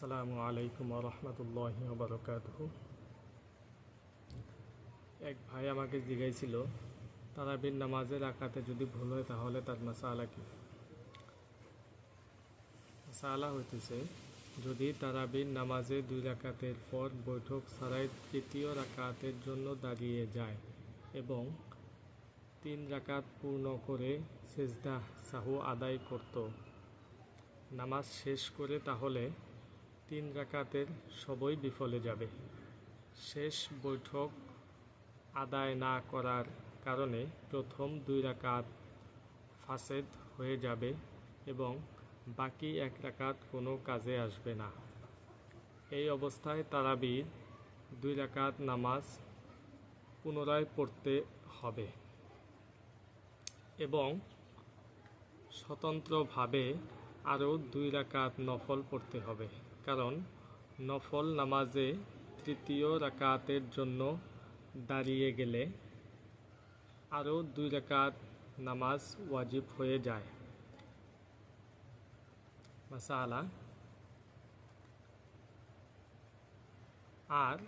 আসসালামু আলাইকুম রহমতুল্লাহ বারকাত এক ভাই আমাকে জিজ্ঞাইছিল, তারাবির নামাজের আকাতে যদি ভুল হয় তাহলে তার মাসালা কি? মাসালা হইতেছে, যদি তারাবির নামাজে দুই রাকাতের পর বৈঠক ছাড়াই তৃতীয় রাকাতের জন্য দাঁড়িয়ে যায় এবং তিন রাকাত পূর্ণ করে সেজদা সাহু আদায় করত, নামাজ শেষ করে তাহলে তিন রাকাতের সবই বিফলে যাবে। শেষ বৈঠক আদায় না করার কারণে প্রথম দুই রাকাত ফাসেদ হয়ে যাবে এবং বাকি এক রাকাত কোনো কাজে আসবে না। এই অবস্থায় তারাবির দুই রাকাত নামাজ পুনরায় পড়তে হবে এবং স্বতন্ত্রভাবে আরও দুই রাকাত নফল পড়তে হবে। কারণ নফল নামাজে তৃতীয় রাকাতের জন্য দাঁড়িয়ে গেলে আরও দুই রাকাত নামাজ ওয়াজিব হয়ে যায়। মাসালা। আর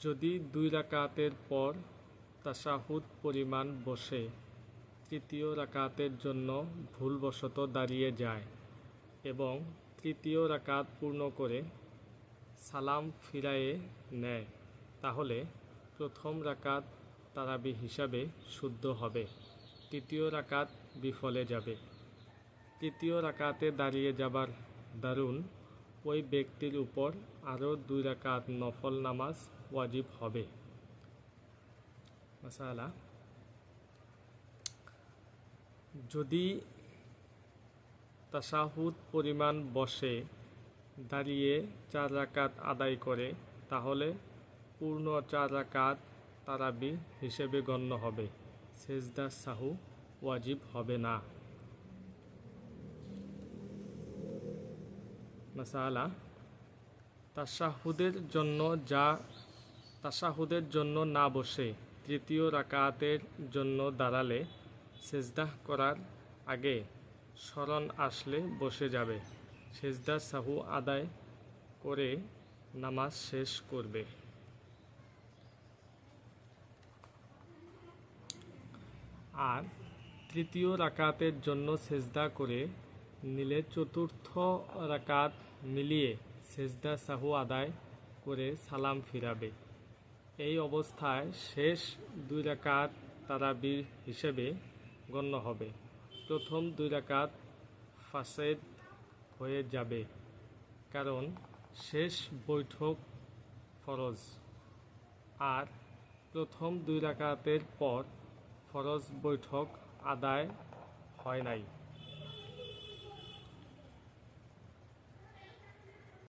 যদি দুই রাকাতের পর তাসাহুদ পরিমাণ বসে, তৃতীয় রাকাতের জন্য ভুলবশত দাঁড়িয়ে যায় এবং তৃতীয় রাকাত পূর্ণ করে সালাম ফিরায়ে নেয়, তাহলে প্রথম রাকাত তারাবি হিসাবে শুদ্ধ হবে, তৃতীয় রাকাত বিফলে যাবে। তৃতীয় রাকাতে দাঁড়িয়ে যাবার দারুণ ওই ব্যক্তির উপর আরও দুই রাকাত নফল নামাজ ওয়াজিব হবে। মাসালা, যদি তাসাহুদ পরিমাণ বসে দাঁড়িয়ে চার রাকাত আদায় করে, তাহলে পূর্ণ চার রাকাত তারাবি হিসেবে গণ্য হবে। সেজদা সাহু ওয়াজিব হবে না। মাসালা, তাসাহুদের জন্য যা, তাসাহুদের জন্য না বসে তৃতীয় রাকাতের জন্য দাঁড়ালে সেজদাহ করার আগে স্মরণ আসলে বসে যাবে। সেজদা সাহু আদায় করে নামাজ শেষ করবে। আর তৃতীয় রাকাতের জন্য সেজদা করে নিলে চতুর্থ রাকাত মিলিয়ে সেজদা সাহু আদায় করে সালাম ফিরাবে। এই অবস্থায় শেষ দুই রাকাত তারাবির হিসেবে গণ্য হবে। প্রথম দুই রাকাত ফাসেদ হয়ে যাবে, কারণ শেষ বৈঠক ফরজ। আর প্রথম দুই রাকাতের পর ফরজ বৈঠক আদায় হয় নাই।